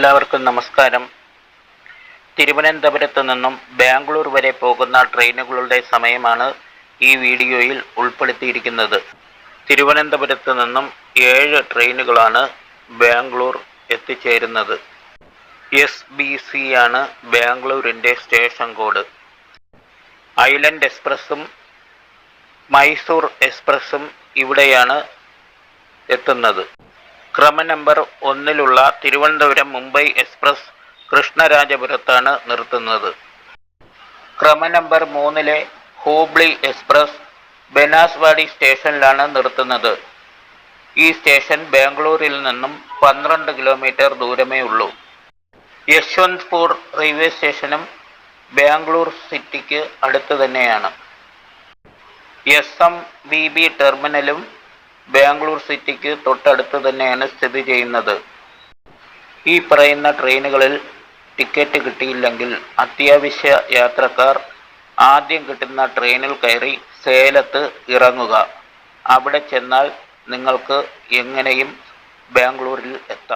എല്ലാവർക്കും നമസ്കാരം. തിരുവനന്തപുരത്ത് നിന്നും ബാംഗ്ലൂർ വരെ പോകുന്ന ട്രെയിനുകളുടെ സമയമാണ് ഈ വീഡിയോയിൽ ഉൾപ്പെടുത്തിയിരിക്കുന്നത്. തിരുവനന്തപുരത്ത് നിന്നും ഏഴ് ട്രെയിനുകളാണ് ബാംഗ്ലൂർ എത്തിച്ചേരുന്നത്. എസ് ബി സി ആണ് ബാംഗ്ലൂരിന്റെ സ്റ്റേഷൻ കോഡ്. ഐലൻഡ് എക്സ്പ്രസ്സും മൈസൂർ എക്സ്പ്രസ്സും ഇവിടെയാണ് എത്തുന്നത്. ക്രമ നമ്പർ ഒന്നിലുള്ള തിരുവനന്തപുരം മുംബൈ എക്സ്പ്രസ് കൃഷ്ണരാജപുരത്താണ് നിർത്തുന്നത്. ക്രമ നമ്പർ മൂന്നിലെ ഹൂബ്ലി എക്സ്പ്രസ് ബനാസ്വാടി സ്റ്റേഷനിലാണ് നിർത്തുന്നത്. ഈ സ്റ്റേഷൻ ബാംഗ്ലൂരിൽ നിന്നും പന്ത്രണ്ട് കിലോമീറ്റർ ദൂരമേ ഉള്ളൂ. യശ്വന്ത്പൂർ റെയിൽവേ സ്റ്റേഷനും ബാംഗ്ലൂർ സിറ്റിക്ക് അടുത്ത് തന്നെയാണ്. എസ് എം ബി ബി ടെർമിനലും ബാംഗ്ലൂർ സിറ്റിക്ക് തൊട്ടടുത്ത് തന്നെയാണ് സ്ഥിതി ചെയ്യുന്നത്. ഈ പറയുന്ന ട്രെയിനുകളിൽ ടിക്കറ്റ് കിട്ടിയില്ലെങ്കിൽ അത്യാവശ്യ യാത്രക്കാർ ആദ്യം കിട്ടുന്ന ട്രെയിനിൽ കയറി സേലത്ത് ഇറങ്ങുക. അവിടെ ചെന്നാൽ നിങ്ങൾക്ക് എങ്ങനെയും ബാംഗ്ലൂരിൽ എത്താം.